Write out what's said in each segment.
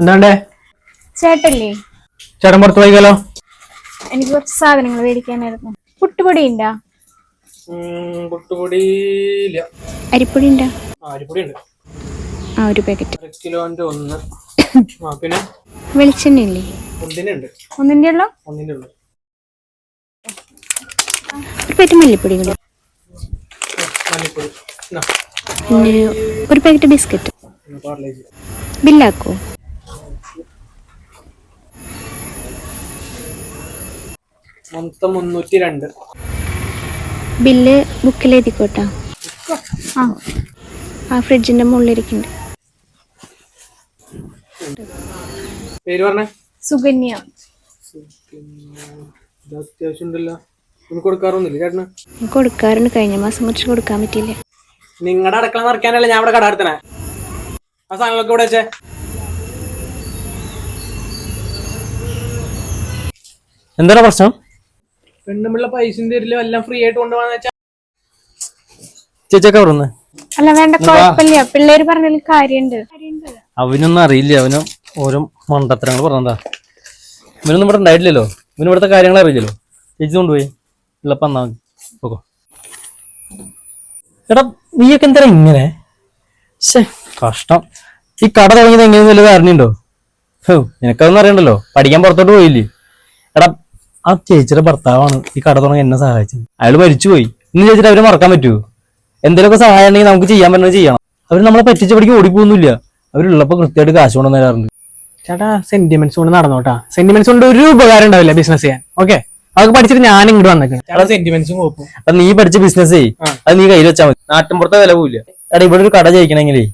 എന്താണ്ടേ? ചേട്ടല്ലേ? ചേട്ടൻ പുറത്ത് പോയിക്കല്ലോ എനിക്ക് കുറച്ച് സാധനങ്ങൾ മേടിക്കാനായിരുന്നു. പുട്ടുപൊടി ഉണ്ടാ? പുട്ടുപൊടി ഇല്ല. അരിപ്പൊടി ഉണ്ടാ? അരിപ്പൊടി ഉണ്ട്. ആ ഒരു പാക്കറ്റ് കിലോന്റെ ഒന്ന്. ആ പിന്നെ? വെളിച്ചെണ്ണ ഇല്ലേ? ഒന്നിന്റെ ഉണ്ട്. ഒന്നിന്റെ ഉള്ളോ? ഒന്നിന്റെ ഒരു പാക്കറ്റ് മല്ലിപ്പൊടി കൂടി. മല്ലിപ്പൊടി. പിന്നെ ഒരു പാക്കറ്റ് ബിസ്ക്കറ്റ്. ബില്ലാക്കോ? മൊത്തം മുന്നൂറ്റി രണ്ട് ബില്ല് ബുക്കിൽ എഴുതിക്കോട്ടാ ആ. ആ ഫ്രിഡ്ജിന്റെ മുകളിലിരിക്കുന്നുണ്ട് പേര് പറഞ്ഞേ? സുകന്യ. അത്യാവശ്യം ഉണ്ടല്ലോ. ഒന്ന് കൊടുക്കാറൊന്നുമില്ല ചേട്ടന്? കൊടുക്കാറുണ്ട്. കഴിഞ്ഞ മാസം കുറച്ച് കൊടുക്കാൻ പറ്റിയില്ല. നിങ്ങളുടെ അടുക്കള നിറയ്ക്കാനല്ലേ ഞാൻ ഇവിടെ കട എടുത്തണേ ആ സാധനങ്ങളൊക്കെ ഇവിടെ വെച്ചേ. എന്താണ് പ്രശ്നം? പെണ്ണുമ്പിള്ള പൈസ തരില്ല എല്ലാം ഫ്രീ ആയിട്ട് കൊണ്ടുപോകാന്ന് വെച്ചാ. ചേച്ചിയൊക്കെ അവിടെ അല്ല വേണ്ട കുഴപ്പമില്ല പിള്ളേര് പറഞ്ഞതിൽ കാര്യണ്ട്. അവനൊന്നും അറിയില്ല അവനും ഓരോ മണ്ടത്തരങ്ങൾ പറഞ്ഞതാ. ഇവനൊന്നും ഇവിടെ ഉണ്ടായിട്ടില്ലല്ലോ. ഇവന് ഇവിടുത്തെ കാര്യങ്ങൾ അറിയില്ലല്ലോ. ചേച്ചി കൊണ്ടുപോയി. ഉള്ളപ്പോ എന്നാ മതി. ഓക്കോ എടാ നീയൊക്കെ എന്താ ഇങ്ങനെ? ശേ കഷ്ടം. ഈ കട തുടങ്ങിയത് എങ്ങനെയെന്ന് വല്ലതും അറിഞ്ഞിട്ടുണ്ടോ? നിനക്കതൊന്നും അറിയണ്ടല്ലോ. പഠിക്കാൻ പുറത്തോട്ട് പോയില്ലേ? എടാ ആ ചേച്ചിയുടെ ഭർത്താവാണ് ഈ കട തുടങ്ങി എന്നെ സഹായിച്ചത്. അയാൾ മരിച്ചുപോയി. ഇന്ന് ചേച്ചിട്ട് അവരെ മറക്കാൻ പറ്റുമോ എന്തെങ്കിലുമൊക്കെ സഹായം ഉണ്ടെങ്കിൽ നമുക്ക് ചെയ്യാൻ പറ്റുന്നത് ചെയ്യണം. അവർ നമ്മളെ പറ്റിച്ച പഠിക്കും ഓടിപ്പോന്നില്ല അവരുള്ളപ്പോ കൃത്യമായിട്ട് കാശ് കൊണ്ടുവന്ന് തരാറുണ്ട്. ചേട്ടാ സെന്റിമെന്റ്സ് കൊണ്ട് നടന്നോട്ടാ. സെന്റിമെന്റ്സ് കൊണ്ട് ഒരു ഉപകാരം ഉണ്ടാവില്ല ബിസിനസ് ചെയ്യാൻ. ഓക്കെ അതൊക്കെ പഠിച്ചിട്ട് ഞാൻ ഇങ്ങോട്ട് വന്നേക്കാം. ചേട്ടാ സെന്റിമെന്റ്സും നീ പഠിച്ച ബിസിനസ് ആ. അത് നീ കയ്യിൽ വെച്ചാൽ മതി. നാട്ടിൻപുറത്തെ വില പോവില്ല. എടാ ഇവിടെ ഒരു കട ജയിക്കണമെങ്കിലേ.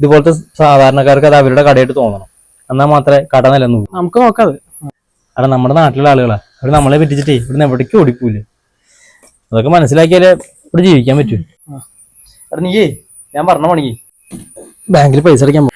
ഇതുപോലത്തെ സാധാരണക്കാർക്ക് അത് അവരുടെ കടയായിട്ട് തോന്നണം. എന്നാൽ മാത്രമേ കട നിലന്നു നമുക്ക് നോക്കാം കാരണം എടാ നമ്മുടെ നാട്ടിലുള്ള ആളുകളാ. അവർ നമ്മളെ പറ്റിച്ചിട്ടേ ഇവിടുന്ന് എവിടേക്കും ഓടിക്കൂല? അതൊക്കെ മനസ്സിലാക്കിയാലേ ഇവിടെ ജീവിക്കാൻ പറ്റൂ. എടാ നീയേ ഞാൻ പറഞ്ഞ പണിക്ക് ബാങ്കിൽ പൈസ അടയ്ക്കാൻ പോകും